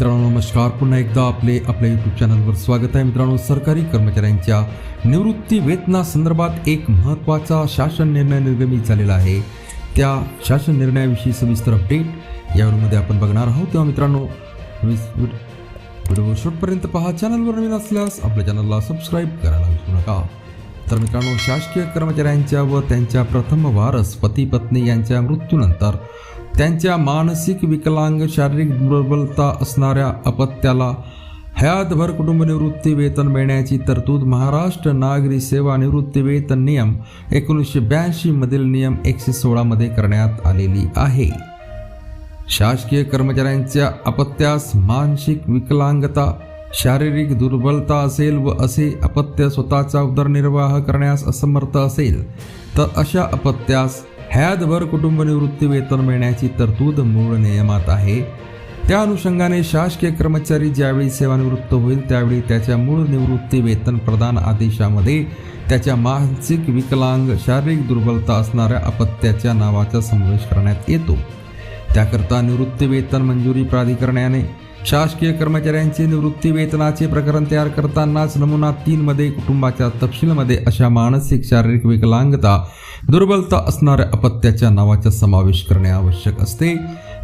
मित्रांनो नमस्कार. पुन्हा एकदा आपले आपल्या यूट्यूब चॅनलवर स्वागत आहे. मित्रांनो सरकारी कर्मचाऱ्यांच्या निवृत्ती वेतनासंदर्भात एक महत्त्वाचा शासन निर्णय निर्गमित झालेला आहे. त्या शासन निर्णयाविषयी सविस्तर अपडेट यावरमध्ये आपण बघणार आहोत. तेव्हा मित्रांनो व्हिडिओ शेवटपर्यंत पहा. चॅनलवर नवीन असल्यास आपल्या चॅनलला सबस्क्राईब करायला विसरू नका. तर मित्रांनो शासकीय कर्मचाऱ्यांच्या व त्यांच्या प्रथम वारस पती पत्नी यांच्या मृत्यूनंतर त्यांच्या मानसिक विकलांग शारीरिक दुर्बलता असणाऱ्या अपत्याला हयातभर कुटुंब निवृत्ती वेतन मिळण्याची तरतूद महाराष्ट्र नागरी सेवा निवृत्ती वेतन नियम एकोणीसशे ब्याऐंशी मधील नियम एकशे सोळामध्ये करण्यात आलेली आहे. शासकीय कर्मचाऱ्यांच्या अपत्यास मानसिक विकलांगता शारीरिक दुर्बलता असेल व असे अपत्य स्वतःचा उदरनिर्वाह करण्यास असमर्थ असेल तर अशा अपत्यास हयातभर कुटुंब निवृत्ती वेतन मिळण्याची तरतूद मूळ नियमात आहे. त्या अनुषंगाने शासकीय कर्मचारी ज्यावेळी सेवानिवृत्त होईल त्यावेळी त्याच्या मूळ निवृत्ती वेतन प्रदान आदेशामध्ये त्याच्या मानसिक विकलांग शारीरिक दुर्बलता असणाऱ्या अपत्याच्या नावाचा समावेश करण्यात येतो. त्याकरता निवृत्ती वेतन मंजुरी प्राधिकरणाने शासकीय कर्मचाऱ्यांचे निवृत्ती वेतनाचे प्रकरण तयार करतानाच नमुना तीन मध्ये कुटुंबाच्या तपशीलमध्ये अशा मानसिक शारीरिक विकलांगता दुर्बलता असणाऱ्या अपत्याच्या नावाचा समावेश करणे आवश्यक असते.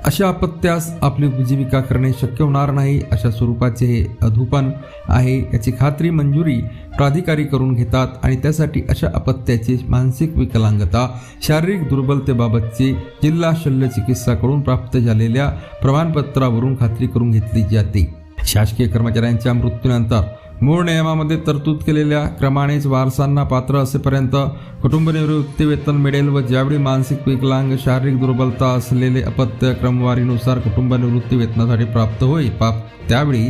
अशा अपत्यास आपली उपजीविका करणे शक्य होणार नाही अशा स्वरूपाचे हे अधूपन आहे. याची खात्री मंजुरी प्राधिकारी करून घेतात आणि त्यासाठी अशा अपत्याची मानसिक विकलांगता शारीरिक दुर्बलतेबाबतची जिल्हा शल्य चिकित्साकडून प्राप्त झालेल्या प्रमाणपत्रावरून खात्री करून घेतली जाते. शासकीय कर्मचाऱ्यांच्या मृत्यूनंतर मूळ नियमामध्ये तरतूद केलेल्या क्रमानेच वारसांना पात्र असेपर्यंत कुटुंबनिवृत्ती वेतन मिळेल व ज्यावेळी मानसिक विकलांग शारीरिक दुर्बलता असलेले अपत्य क्रमवारीनुसार कुटुंबनिवृत्ती वेतनासाठी प्राप्त होईल पाप त्यावेळी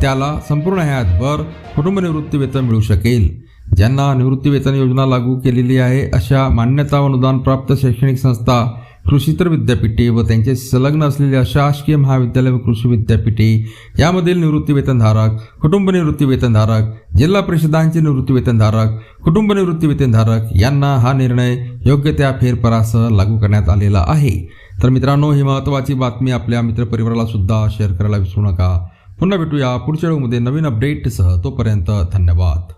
त्याला संपूर्ण हयातभर कुटुंबनिवृत्ती वेतन मिळू शकेल. ज्यांना निवृत्ती वेतन योजना लागू केलेली आहे अशा मान्यता अनुदान प्राप्त शैक्षणिक संस्था कृषीतर विद्यापीठे व त्यांच्याशी संलग्न असलेल्या शासकीय महाविद्यालय व कृषी विद्यापीठे यामधील निवृत्तीवेतनधारक कुटुंब निवृत्तीवेतनधारक जिल्हा परिषदांचे निवृत्तीवेतनधारक कुटुंब निवृत्तीवेतनधारक यांना हा निर्णय योग्य त्या फेरफारासह लागू करण्यात आलेला आहे. तर मित्रांनो ही महत्त्वाची बातमी आपल्या मित्रपरिवाराला सुद्धा शेअर करायला विसरू नका. पुन्हा भेटूया पुढच्या वेळेमध्ये नवीन अपडेटसह तोपर्यंत धन्यवाद.